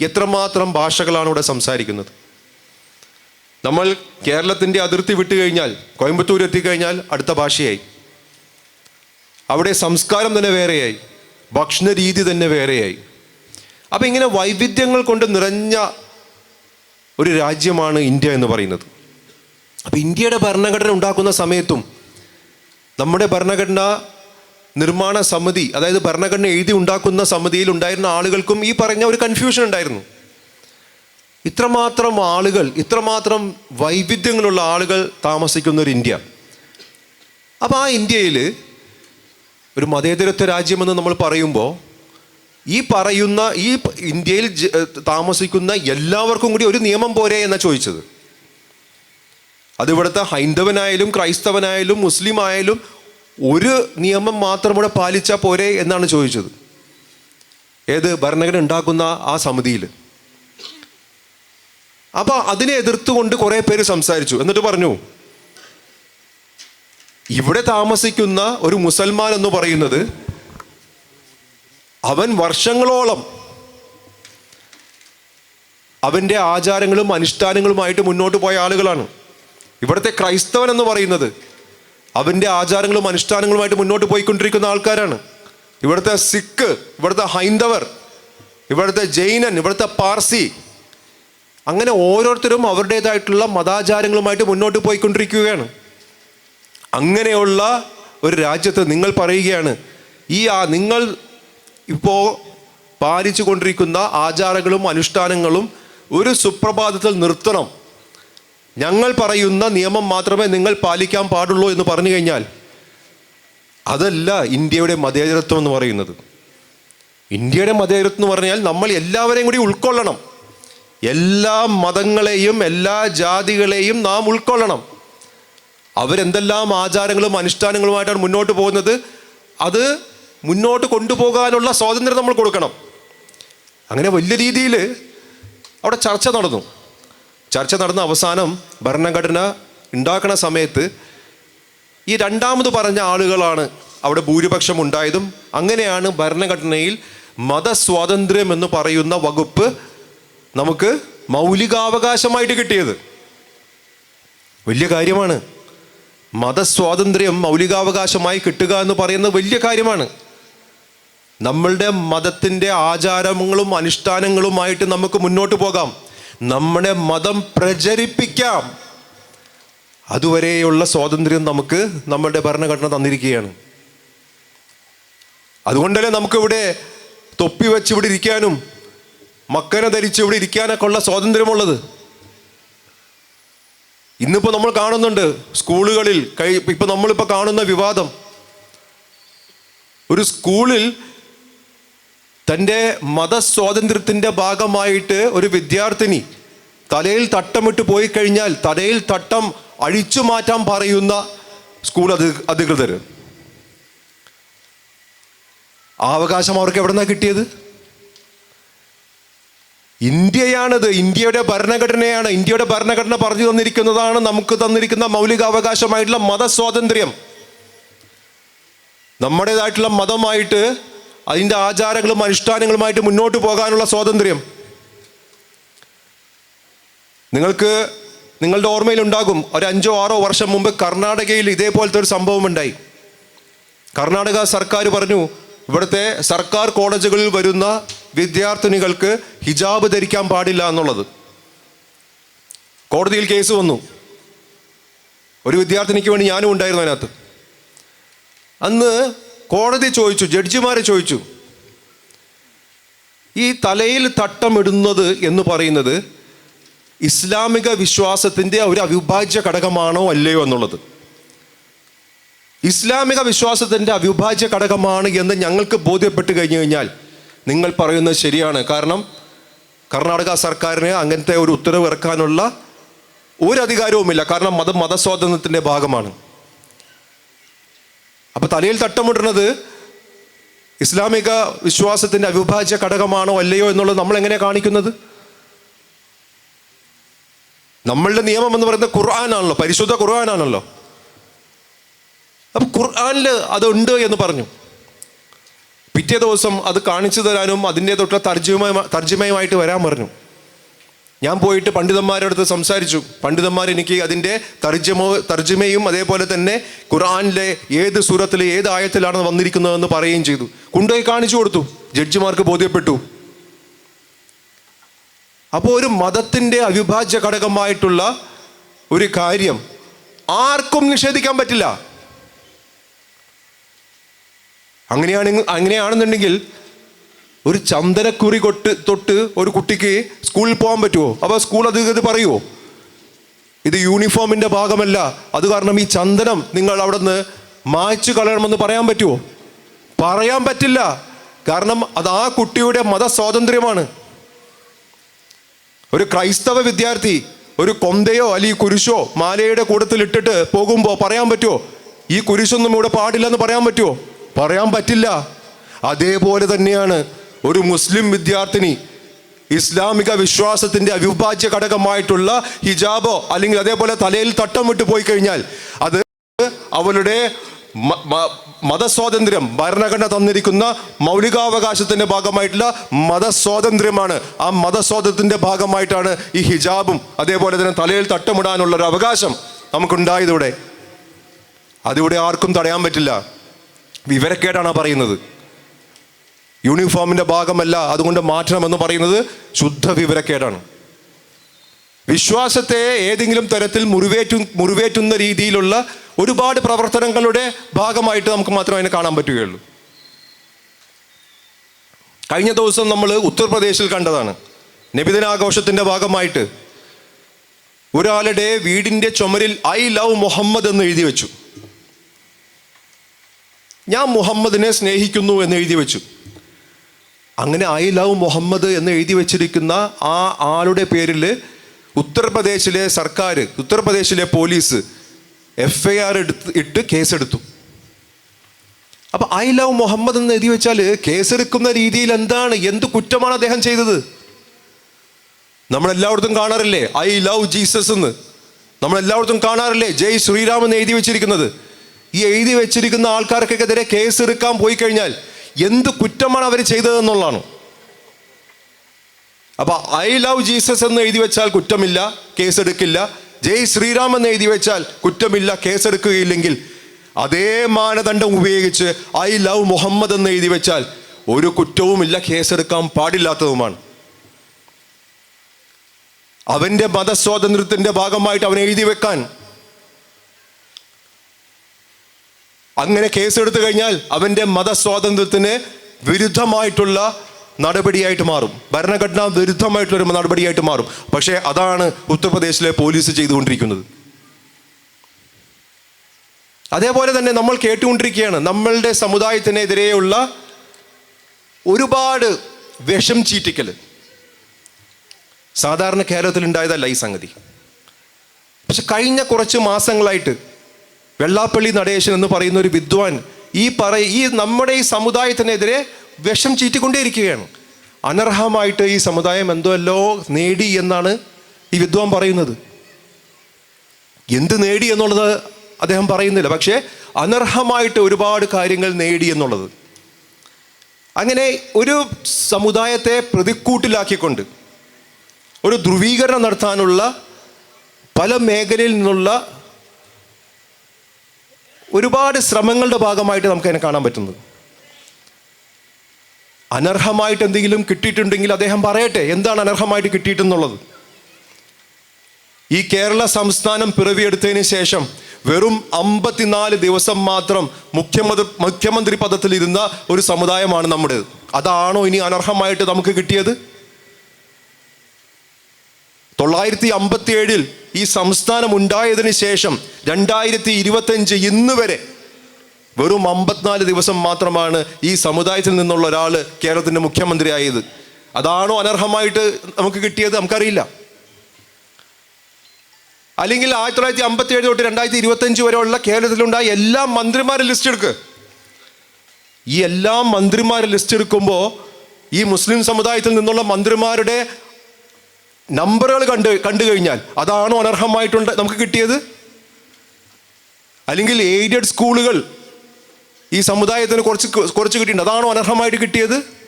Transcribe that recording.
എത്രമാത്രം ഭാഷകളാണ് ഇവിടെ സംസാരിക്കുന്നത്? നമ്മൾ കേരളത്തിന്റെ അതിർത്തി വിട്ടു കഴിഞ്ഞാൽ കോയമ്പത്തൂർ എത്തിക്കഴിഞ്ഞാൽ അടുത്ത ഭാഷയായി. അവിടെ സംസ്കാരം തന്നെ വേറെയായി. ഭക്ഷണ രീതി തന്നെ വേറെയായി. അപ്പം ഇങ്ങനെ വൈവിധ്യങ്ങൾ കൊണ്ട് നിറഞ്ഞ ഒരു രാജ്യമാണ് ഇന്ത്യ എന്ന് പറയുന്നത്. അപ്പം ഇന്ത്യയുടെ ഭരണഘടന ഉണ്ടാക്കുന്ന സമയത്തും നമ്മുടെ ഭരണഘടന നിർമ്മാണ സമിതി അതായത് ഭരണഘടന എഴുതി ഉണ്ടാക്കുന്ന സമിതിയിൽ ഉണ്ടായിരുന്ന ആളുകൾക്കും ഈ പറഞ്ഞ ഒരു കൺഫ്യൂഷൻ ഉണ്ടായിരുന്നു. ഇത്രമാത്രം ആളുകൾ ഇത്രമാത്രം വൈവിധ്യങ്ങളുള്ള ആളുകൾ താമസിക്കുന്ന ഒരു ഇന്ത്യ. അപ്പോൾ ആ ഇന്ത്യയിൽ ഒരു മതേതരത്വ രാജ്യമെന്ന് നമ്മൾ പറയുമ്പോൾ ഈ പറയുന്ന ഈ ഇന്ത്യയിൽ താമസിക്കുന്ന എല്ലാവർക്കും കൂടി ഒരു നിയമം പോരേ എന്നാ ചോദിച്ചത്. അതിവിടുത്തെ ഹൈന്ദവനായാലും ക്രൈസ്തവനായാലും മുസ്ലിം ആയാലും ഒരു നിയമം മാത്രം കൂടെ പാലിച്ചാൽ പോരെ എന്നാണ് ചോദിച്ചത്. ഏത് ഭരണഘടന ഉണ്ടാക്കുന്ന ആ സമിതിയിൽ അപ്പോൾ അതിനെ എതിർത്തുകൊണ്ട് കുറേ പേര് സംസാരിച്ചു. എന്നിട്ട് പറഞ്ഞു ഇവിടെ താമസിക്കുന്ന ഒരു മുസൽമാൻ എന്ന് പറയുന്നത് അവൻ വർഷങ്ങളോളം അവന്റെ ആചാരങ്ങളും അനുഷ്ഠാനങ്ങളുമായിട്ട് മുന്നോട്ട് പോയ ആളുകളാണ്. ഇവിടുത്തെ ക്രൈസ്തവൻ എന്ന് പറയുന്നത് അവന്റെ ആചാരങ്ങളും അനുഷ്ഠാനങ്ങളുമായിട്ട് മുന്നോട്ട് പോയിക്കൊണ്ടിരിക്കുന്ന ആൾക്കാരാണ്. ഇവിടുത്തെ സിഖ് ഇവിടുത്തെ ഹൈന്ദവർ ഇവിടുത്തെ ജൈനൻ ഇവിടുത്തെ പാർസി അങ്ങനെ ഓരോരുത്തരും അവരുടേതായിട്ടുള്ള മതാചാരങ്ങളുമായിട്ട് മുന്നോട്ട് പോയിക്കൊണ്ടിരിക്കുകയാണ്. അങ്ങനെയുള്ള ഒരു രാജ്യത്ത് നിങ്ങൾ പറയുകയാണ് ഈ ആ നിങ്ങൾ ഇപ്പോൾ പാലിച്ചു കൊണ്ടിരിക്കുന്ന ആചാരങ്ങളും അനുഷ്ഠാനങ്ങളും ഒരു സുപ്രഭാതത്തിൽ നിർത്തണം. ഞങ്ങൾ പറയുന്ന നിയമം മാത്രമേ നിങ്ങൾ പാലിക്കാൻ പാടുള്ളൂ എന്ന് പറഞ്ഞു കഴിഞ്ഞാൽ അതല്ല ഇന്ത്യയുടെ മതേതരത്വം എന്ന് പറയുന്നത്. ഇന്ത്യയുടെ മതേതരത്വം എന്ന് പറഞ്ഞാൽ നമ്മൾ എല്ലാവരെയും കൂടി ഉൾക്കൊള്ളണം. എല്ലാ മതങ്ങളെയും എല്ലാ ജാതികളെയും നാം ഉൾക്കൊള്ളണം. അവരെന്തെല്ലാം ആചാരങ്ങളും അനുഷ്ഠാനങ്ങളുമായിട്ടാണ് മുന്നോട്ട് പോകുന്നത്? അത് മുന്നോട്ട് കൊണ്ടുപോകാനുള്ള സ്വാതന്ത്ര്യം നമ്മൾ കൊടുക്കണം. അങ്ങനെ വലിയ രീതിയിൽ അവിടെ ചർച്ച നടന്നു. ചർച്ച നടന്ന അവസാനം ഭരണഘടന ഉണ്ടാക്കുന്ന സമയത്ത് ഈ രണ്ടാമത് പറഞ്ഞ ആളുകളാണ് അവിടെ ഭൂരിപക്ഷം ഉണ്ടായതും. അങ്ങനെയാണ് ഭരണഘടനയിൽ മതസ്വാതന്ത്ര്യം എന്ന് പറയുന്ന വകുപ്പ് നമുക്ക് മൗലികാവകാശമായിട്ട് കിട്ടിയത്. വലിയ കാര്യമാണ്. മതസ്വാതന്ത്ര്യം മൗലികാവകാശമായി കിട്ടുക എന്ന് പറയുന്നത് വലിയ കാര്യമാണ്. നമ്മളുടെ മതത്തിന്റെ ആചാരങ്ങളും അനുഷ്ഠാനങ്ങളുമായിട്ട് നമുക്ക് മുന്നോട്ട് പോകാം. നമ്മുടെ മതം പ്രചരിപ്പിക്കാം. അതുവരെയുള്ള സ്വാതന്ത്ര്യം നമുക്ക് നമ്മളുടെ ഭരണഘടന തന്നിരിക്കുകയാണ്. അതുകൊണ്ടല്ലേ നമുക്കിവിടെ തൊപ്പി വെച്ച് ഇവിടെ ഇരിക്കാനും മക്കനെ ധരിച്ച് ഇവിടെ ഇരിക്കാനൊക്കെ ഉള്ള സ്വാതന്ത്ര്യമുള്ളത്. ഇന്നിപ്പോൾ നമ്മൾ കാണുന്നുണ്ട് സ്കൂളുകളിൽ കഴി ഇപ്പം നമ്മളിപ്പോൾ കാണുന്ന വിവാദം. ഒരു സ്കൂളിൽ തന്റെ മതസ്വാതന്ത്ര്യത്തിന്റെ ഭാഗമായിട്ട് ഒരു വിദ്യാർത്ഥിനി തലയിൽ തട്ടമിട്ട് പോയി കഴിഞ്ഞാൽ തലയിൽ തട്ടം അഴിച്ചു മാറ്റാൻ പറയുന്ന സ്കൂൾ അധി അധികൃതർ. ആ അവകാശം അവർക്ക് എവിടെ നിന്നാണ് കിട്ടിയത്? ഇന്ത്യയാണിത്. ഇന്ത്യയുടെ ഭരണഘടനയാണ്. ഇന്ത്യയുടെ ഭരണഘടന പറഞ്ഞു തന്നിരിക്കുന്നതാണ് നമുക്ക് തന്നിരിക്കുന്ന മൗലികാവകാശമായിട്ടുള്ള മതസ്വാതന്ത്ര്യം. നമ്മുടേതായിട്ടുള്ള മതമായിട്ട് അതിന്റെ ആചാരങ്ങളും അനുഷ്ഠാനങ്ങളുമായിട്ട് മുന്നോട്ട് പോകാനുള്ള സ്വാതന്ത്ര്യം. നിങ്ങൾക്ക് നിങ്ങളുടെ ഓർമ്മയിൽ ഉണ്ടാകും ഒരു അഞ്ചോ ആറോ വർഷം മുമ്പ് കർണാടകയിൽ ഇതേപോലത്തെ ഒരു സംഭവം ഉണ്ടായി. കർണാടക സർക്കാർ പറഞ്ഞു ഇവിടുത്തെ സർക്കാർ കോളേജുകളിൽ വരുന്ന വിദ്യാർത്ഥിനികൾക്ക് ഹിജാബ് ധരിക്കാൻ പാടില്ല എന്നുള്ളത്. കോടതിയിൽ കേസ് വന്നു. ഒരു വിദ്യാർത്ഥിനിക്ക് വേണ്ടി ഞാനും ഉണ്ടായിരുന്നു അതിനകത്ത്. അന്ന് കോടതി ചോദിച്ചു ജഡ്ജിമാരെ ചോദിച്ചു ഈ തലയിൽ തട്ടമിടുന്നത് എന്ന് പറയുന്നത് ഇസ്ലാമിക വിശ്വാസത്തിന്റെ ഒരു അവിഭാജ്യ ഘടകമാണോ അല്ലയോ എന്നുള്ളത്? ഇസ്ലാമിക വിശ്വാസത്തിന്റെ അവിഭാജ്യ ഘടകമാണ് എന്ന് ഞങ്ങൾക്ക് ബോധ്യപ്പെട്ട് കഴിഞ്ഞു കഴിഞ്ഞാൽ നിങ്ങൾ പറയുന്നത് ശരിയാണ്. കാരണം കർണാടക സർക്കാരിന് അങ്ങനത്തെ ഒരു ഉത്തരവ് ഇറക്കാനുള്ള ഒരു അധികാരവുമില്ല. കാരണം മത മതസ്വാതന്ത്ര്യത്തിന്റെ ഭാഗമാണ്. അപ്പൊ തലയിൽ തട്ടമിടുന്നത് ഇസ്ലാമിക വിശ്വാസത്തിന്റെ അവിഭാജ്യ ഘടകമാണോ അല്ലയോ എന്നുള്ളത് നമ്മൾ എങ്ങനെ കാണിക്കുന്നത്? നമ്മളുടെ നിയമം എന്ന് പറയുന്നത് ഖുർആനാണല്ലോ പരിശുദ്ധ ഖുർആനാണല്ലോ. അപ്പൊ ഖുർആനിൽ അതുണ്ട് എന്ന് പറഞ്ഞു. പിറ്റേ ദിവസം അത് കാണിച്ചു തരാനും അതിന്റെ തൊട്ടുള്ള തർജമ തർജമയുമായിട്ട് വരാൻ പറഞ്ഞു. ഞാൻ പോയിട്ട് പണ്ഡിതന്മാരുടെ അടുത്ത് സംസാരിച്ചു. പണ്ഡിതന്മാർ എനിക്ക് അതിന്റെ തർജമോ തർജമയും അതേപോലെ തന്നെ ഖുറാനിലെ ഏത് സൂറത്തിൽ ഏത് ആയത്തിലാണ് വന്നിരിക്കുന്നതെന്ന് പറയുകയും ചെയ്തു. കൊണ്ടുപോയി കാണിച്ചു കൊടുത്തു. ജഡ്ജിമാർക്ക് ബോധ്യപ്പെട്ടു. അപ്പോൾ ഒരു മതത്തിന്റെ അവിഭാജ്യ ഘടകമായിട്ടുള്ള ഒരു കാര്യം ആർക്കും നിഷേധിക്കാൻ പറ്റില്ല. അങ്ങനെയാണെങ്കിൽ അങ്ങനെയാണെന്നുണ്ടെങ്കിൽ ഒരു ചന്ദനക്കുറി കൊട്ട് തൊട്ട് ഒരു കുട്ടിക്ക് സ്കൂളിൽ പോകാൻ പറ്റുമോ? അപ്പോൾ സ്കൂൾ അധികൃതർ പറയുമോ ഇത് യൂണിഫോമിന്റെ ഭാഗമല്ല. അത് കാരണം ഈ ചന്ദനം നിങ്ങൾ അവിടെ നിന്ന് മായ്ച്ചു കളയണമെന്ന് പറയാൻ പറ്റുമോ? പറയാൻ പറ്റില്ല. കാരണം അത് ആ കുട്ടിയുടെ മതസ്വാതന്ത്ര്യമാണ്. ഒരു ക്രൈസ്തവ വിദ്യാർത്ഥി ഒരു കൊന്തയോ അല്ലെങ്കിൽ കുരിശോ മാലയുടെ കൂട്ടത്തിൽ ഇട്ടിട്ട് പോകുമ്പോൾ പറയാൻ പറ്റുമോ? ഈ കുരിശൊന്നും ഇവിടെ പാടില്ലെന്ന് പറയാൻ പറ്റുമോ? പറയാൻ പറ്റില്ല. അതേപോലെ തന്നെയാണ് ഒരു മുസ്ലിം വിദ്യാർത്ഥിനി ഇസ്ലാമിക വിശ്വാസത്തിന്റെ അവിഭാജ്യ ഘടകമായിട്ടുള്ള ഹിജാബോ അല്ലെങ്കിൽ അതേപോലെ തലയിൽ തട്ടം വിട്ടു പോയി കഴിഞ്ഞാൽ അത് അവളുടെ മതസ്വാതന്ത്ര്യം ഭരണഘടന തന്നിരിക്കുന്ന മൗലികാവകാശത്തിന്റെ ഭാഗമായിട്ടുള്ള മതസ്വാതന്ത്ര്യമാണ്. ആ മതസ്വാതന്ത്ര്യത്തിന്റെ ഭാഗമായിട്ടാണ് ഈ ഹിജാബും അതേപോലെ തന്നെ തലയിൽ തട്ടമിടാനുള്ള ഒരു അവകാശം നമുക്കുണ്ടായതിവിടെ അതിവിടെ ആർക്കും തടയാൻ പറ്റില്ല. വിവരക്കേടാണ് പറയുന്നത്. യൂണിഫോമിന്റെ ഭാഗമല്ല അതുകൊണ്ട് മാറ്റണമെന്ന് പറയുന്നത് ശുദ്ധ വിവരക്കേടാണ്. വിശ്വാസത്തെ ഏതെങ്കിലും തരത്തിൽ മുറിവേറ്റു മുറിവേറ്റുന്ന രീതിയിലുള്ള ഒരുപാട് പ്രവർത്തനങ്ങളുടെ ഭാഗമായിട്ട് നമുക്ക് മാത്രമേ അതിനെ കാണാൻ പറ്റുകയുള്ളൂ. കഴിഞ്ഞ ദിവസം നമ്മൾ ഉത്തർപ്രദേശിൽ കണ്ടതാണ്. നബിദിനാഘോഷത്തിന്റെ ഭാഗമായിട്ട് ഒരാളുടെ വീടിന്റെ ചുമരിൽ ഐ ലവ് മുഹമ്മദ് എന്ന് എഴുതി വെച്ചു. ഞാൻ മുഹമ്മദിനെ സ്നേഹിക്കുന്നു എന്ന് എഴുതി വെച്ചു. അങ്ങനെ ഐ ലവ് മുഹമ്മദ് എന്ന് എഴുതി വെച്ചിരിക്കുന്ന ആ ആളുടെ പേരിൽ ഉത്തർപ്രദേശിലെ സർക്കാർ ഉത്തർപ്രദേശിലെ പോലീസ് എഫ് ഐ ആർ എടുത്ത് ഇട്ട് കേസെടുത്തു. അപ്പം ഐ ലവ് മുഹമ്മദ് എന്ന് എഴുതി വെച്ചാൽ കേസെടുക്കുന്ന രീതിയിൽ എന്താണ്? എന്ത് കുറ്റമാണ് അദ്ദേഹം ചെയ്തത്? നമ്മളെല്ലായിടത്തും കാണാറില്ലേ? ഐ ലവ് ജീസസ് എന്ന്. നമ്മളെല്ലായിടത്തും കാണാറില്ലേ? ജയ് ശ്രീരാമെന്ന് എഴുതി വെച്ചിരിക്കുന്നത്. ഈ എഴുതി വെച്ചിരിക്കുന്ന ആൾക്കാർക്കെതിരെ കേസെടുക്കാൻ പോയി കഴിഞ്ഞാൽ എന്ത് കുറ്റമാണ് അവർ ചെയ്തതെന്നുള്ളതാണ് അപ്പോൾ ഐ ലവ് ജീസസ് എന്ന് എഴുതി വെച്ചാൽ കുറ്റമില്ല കേസെടുക്കില്ല. ജയ് ശ്രീറാം എന്ന് എഴുതി വെച്ചാൽ കുറ്റമില്ല കേസെടുക്കുകയില്ലെങ്കിൽ അതേ മാനദണ്ഡം ഉപയോഗിച്ച് ഐ ലവ് മുഹമ്മദ് എന്ന് എഴുതി വെച്ചാൽ ഒരു കുറ്റവുമില്ല കേസെടുക്കാൻ പാടില്ലാത്തതുമാണ്. അവന്റെ മതസ്വാതന്ത്ര്യത്തിന്റെ ഭാഗമായിട്ട് അവൻ എഴുതി വെക്കാൻ അങ്ങനെ കേസെടുത്തു കഴിഞ്ഞാൽ അവന്റെ മതസ്വാതന്ത്ര്യത്തിന് വിരുദ്ധമായിട്ടുള്ള നടപടിയായിട്ട് മാറും. ഭരണഘടനാ വിരുദ്ധമായിട്ടുള്ള ഒരു നടപടിയായിട്ട് മാറും. പക്ഷേ അതാണ് ഉത്തർപ്രദേശിലെ പോലീസ് ചെയ്തുകൊണ്ടിരിക്കുന്നത്. അതേപോലെ തന്നെ നമ്മൾ കേട്ടുകൊണ്ടിരിക്കുകയാണ് നമ്മളുടെ സമുദായത്തിനെതിരെയുള്ള ഒരുപാട് വിഷം ചീറ്റിക്കൽ സാധാരണ കേരളത്തിൽ ഉണ്ടായതല്ല ഈ സംഗതി. പക്ഷെ കഴിഞ്ഞ കുറച്ച് മാസങ്ങളായിട്ട് വെള്ളാപ്പള്ളി നടേശൻ എന്ന് പറയുന്ന ഒരു വിദ്വാൻ ഈ പറ ഈ നമ്മുടെ ഈ സമുദായത്തിനെതിരെ വിഷം ചീറ്റിക്കൊണ്ടേയിരിക്കുകയാണ്. അനർഹമായിട്ട് ഈ സമുദായം എന്തോല്ലോ നേടി എന്നാണ് ഈ വിദ്വാൻ പറയുന്നത്. എന്ത് നേടി എന്നുള്ളത് അദ്ദേഹം പറയുന്നില്ല. പക്ഷേ അനർഹമായിട്ട് ഒരുപാട് കാര്യങ്ങൾ നേടി എന്നുള്ളത്. അങ്ങനെ ഒരു സമുദായത്തെ പ്രതിക്കൂട്ടിലാക്കിക്കൊണ്ട് ഒരു ധ്രുവീകരണം നടത്താനുള്ള പല മേഖലയിൽ നിന്നുള്ള ഒരുപാട് ശ്രമങ്ങളുടെ ഭാഗമായിട്ട് നമുക്ക് അതിനെ കാണാൻ പറ്റുന്നത്. അനർഹമായിട്ട് എന്തെങ്കിലും കിട്ടിയിട്ടുണ്ടെങ്കിൽ അദ്ദേഹം പറയട്ടെ എന്താണ് അനർഹമായിട്ട് കിട്ടിയിട്ടെന്നുള്ളത്? ഈ കേരള സംസ്ഥാനം പിറവിയെടുത്തതിന് ശേഷം വെറും അമ്പത്തിനാല് ദിവസം മാത്രം മുഖ്യമന്ത്രി മുഖ്യമന്ത്രി പദത്തിലിരുന്ന ഒരു സമുദായമാണ് നമ്മുടേത്. അതാണോ ഇനി അനർഹമായിട്ട് നമുക്ക് കിട്ടിയത്? തൊള്ളായിരത്തി അമ്പത്തി ഏഴിൽ ഈ സംസ്ഥാനം ഉണ്ടായതിനു ശേഷം രണ്ടായിരത്തി ഇരുപത്തഞ്ച് ഇന്ന് വരെ വെറും അമ്പത്തിനാല് ദിവസം മാത്രമാണ് ഈ സമുദായത്തിൽ നിന്നുള്ള ഒരാൾ കേരളത്തിന്റെ മുഖ്യമന്ത്രിയായത്. അതാണോ അനർഹമായിട്ട് നമുക്ക് കിട്ടിയത്? നമുക്കറിയില്ല. അല്ലെങ്കിൽ ആയിരത്തി തൊള്ളായിരത്തി അമ്പത്തി ഏഴ് തൊട്ട് രണ്ടായിരത്തി ഇരുപത്തഞ്ച് വരെയുള്ള കേരളത്തിലുണ്ടായ എല്ലാ മന്ത്രിമാരെ ലിസ്റ്റ് എടുക്ക്. ഈ എല്ലാ മന്ത്രിമാരെ ലിസ്റ്റ് എടുക്കുമ്പോൾ ഈ മുസ്ലിം സമുദായത്തിൽ നിന്നുള്ള മന്ത്രിമാരുടെ നമ്പറുകൾ കണ്ട് കണ്ടു കഴിഞ്ഞാൽ അതാണോ അനർഹമായിട്ടുണ്ട് നമുക്ക് കിട്ടിയത്. അല്ലെങ്കിൽ എയ്ഡഡ് സ്കൂളുകൾ ഈ സമുദായത്തിന് കുറച്ച് കുറച്ച് കിട്ടിയിട്ടുണ്ട്. അതാണോ അനർഹമായിട്ട് കിട്ടിയത്.